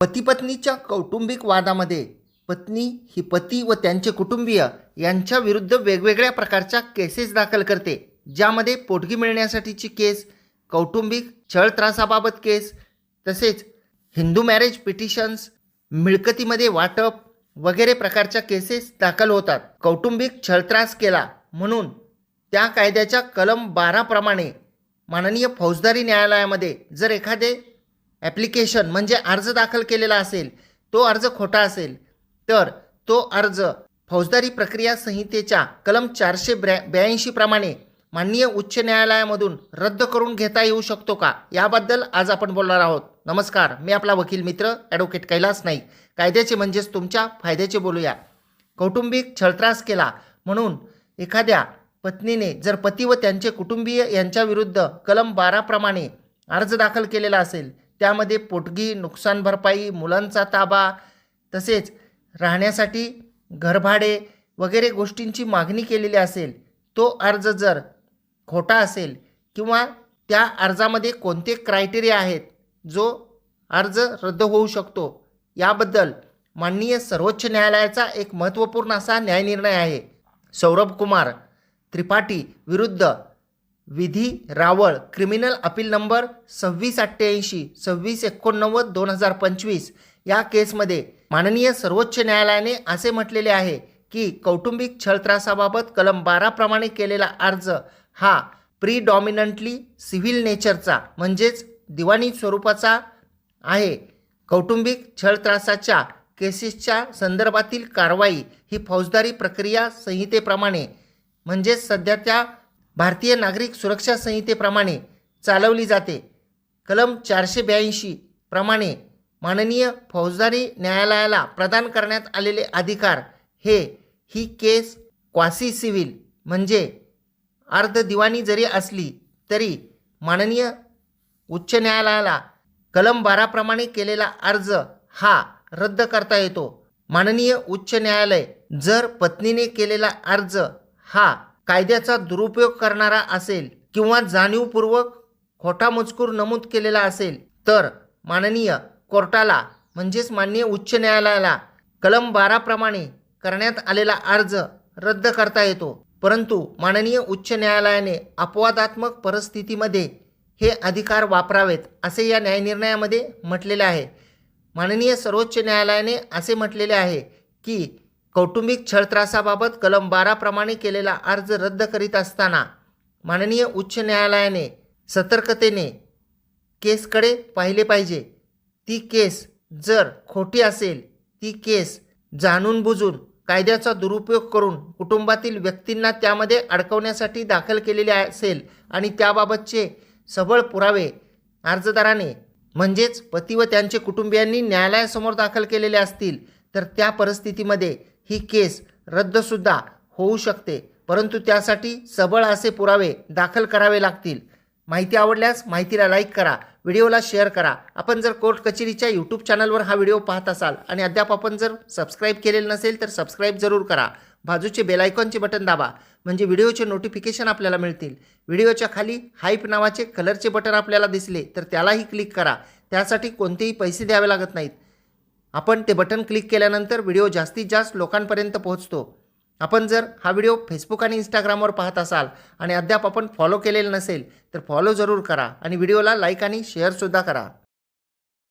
पतीपत्नीच्या कौटुंबिक वादामध्ये पत्नी ही पती व त्यांचे कुटुंबीय यांच्या विरुद्ध वेगवेगळ्या प्रकारच्या केसेस दाखल करते ज्यामध्ये पोटगी मिळण्यासाठीची केस कौटुंबिक छळ त्रासाबाबत केस तसेच हिंदू मॅरेज पिटिशन्स मिळकतीमध्ये वाटप वगैरे प्रकारच्या केसेस दाखल होतात. कौटुंबिक छळत्रास केला म्हणून त्या कायद्याच्या कलम बाराप्रमाणे माननीय फौजदारी न्यायालयामध्ये जर एखादे ॲप्लिकेशन म्हणजे अर्ज दाखल केलेला असेल तो अर्ज खोटा असेल तर तो अर्ज फौजदारी प्रक्रिया संहितेच्या कलम चारशे ब्रॅ ब्याऐंशी प्रमाणे माननीय उच्च न्यायालयामधून रद्द करून घेता येऊ शकतो का? याबद्दल आज आपण बोलणार आहोत. नमस्कार मी आपला वकील मित्र ॲडव्होकेट कैलास नाईक. कायद्याचे म्हणजेच तुमच्या फायद्याचे बोलूया. कौटुंबिक छळत्रास केला म्हणून एखाद्या पत्नीने जर पती व त्यांचे कुटुंबीय यांच्याविरुद्ध कलम बाराप्रमाणे अर्ज दाखल केलेला असेल त्यामध्ये पोटगी नुकसान भरपाई मुलांचा ताबा तसेच राहण्यासाठी घरभाडे वगैरे गोष्टींची मागणी केलेली असेल तो अर्ज जर खोटा असेल किंवा त्या अर्जामध्ये कोणते क्रायटेरिया आहेत जो अर्ज रद्द होऊ शकतो याबद्दल माननीय सर्वोच्च न्यायालयाचा एक महत्त्वपूर्ण असा न्यायनिर्णय आहे. सौरभ कुमार त्रिपाठी विरुद्ध विधी रावळ क्रिमिनल अपील नंबर सव्वीस अठ्ठ्याऐंशी सव्वीस एकोणनव्वद दोन हजार पंचवीस. या केसमध्ये माननीय सर्वोच्च न्यायालयाने असे म्हटलेले आहे की कौटुंबिक छळत्रासाबाबत कलम बाराप्रमाणे केलेला अर्ज हा प्रीडॉमिनंटली सिव्हिल नेचरचा म्हणजेच दिवाणी स्वरूपाचा आहे. कौटुंबिक छळत्रासाच्या केसेसच्या संदर्भातील कारवाई ही फौजदारी प्रक्रिया संहितेप्रमाणे म्हणजेच सध्या त्या भारतीय नागरिक सुरक्षा संहितेप्रमाणे चालवली जाते. कलम चारशे ब्याऐंशी प्रमाणे माननीय फौजदारी न्यायालयाला प्रदान करण्यात आलेले अधिकार हे ही केस क्वासी सिव्हिल म्हणजे अर्ध दिवाणी जरी असली तरी माननीय उच्च न्यायालयाला कलम बाराप्रमाणे केलेला अर्ज हा रद्द करता येतो. माननीय उच्च न्यायालय जर पत्नीने केलेला अर्ज हा कायद्याचा दुरुपयोग करणारा असेल किंवा जाणीवपूर्वक खोटा मजकूर नमूद केलेला असेल तर माननीय कोर्टाला म्हणजेच माननीय उच्च न्यायालयाला कलम बाराप्रमाणे करण्यात आलेला अर्ज रद्द करता येतो. परंतु माननीय उच्च न्यायालयाने अपवादात्मक परिस्थितीमध्ये हे अधिकार वापरावेत असे या न्यायनिर्णयामध्ये म्हटलेले आहे. माननीय सर्वोच्च न्यायालयाने असे म्हटलेले आहे की कौटुंबिक छळत्रासाबाबत कलम बाराप्रमाणे केलेला अर्ज रद्द करीत असताना माननीय उच्च न्यायालयाने सतर्कतेने केसकडे पाहिले पाहिजे. ती केस जर खोटी असेल ती केस जाणून बुजून कायद्याचा दुरुपयोग करून कुटुंबातील व्यक्तींना त्यामध्ये अडकवण्यासाठी दाखल केलेले असेल आणि त्याबाबतचे सबळ पुरावे अर्जदाराने म्हणजेच पती व त्यांचे कुटुंबियांनी न्यायालयासमोर दाखल केलेले असतील तर त्या परिस्थितीमध्ये ही केस रद्दसुद्धा होऊ शकते. परंतु त्यासाठी सबळ असे पुरावे दाखल करावे लागतील. माहिती आवडल्यास माहितीला लाईक करा व्हिडिओला शेअर करा. आपण जर कोर्ट कचेरीच्या यूट्यूब चॅनलवर हा व्हिडिओ पाहत असाल आणि अद्याप आपण जर सबस्क्राईब केलेलं नसेल तर सबस्क्राईब जरूर करा. बाजूचे बेलायकॉनचे बटन दाबा म्हणजे व्हिडिओचे नोटिफिकेशन आपल्याला मिळतील. व्हिडिओच्या खाली हाईप नावाचे कलरचे बटन आपल्याला दिसले तर त्यालाही क्लिक करा. त्यासाठी कोणतेही पैसे द्यावे लागत नाहीत. आपण ते बटन क्लिक केल्यानंतर व्हिडिओ जास्तीत जास्त लोकांपर्यंत पोहोचतो. आपण जर हा व्हिडिओ फेसबुक आणि इंस्टाग्रामवर पाहत असाल आणि अद्याप आपण फॉलो केलेलं नसेल तर फॉलो जरूर करा आणि व्हिडिओला लाईक आणि शेअरसुद्धा करा.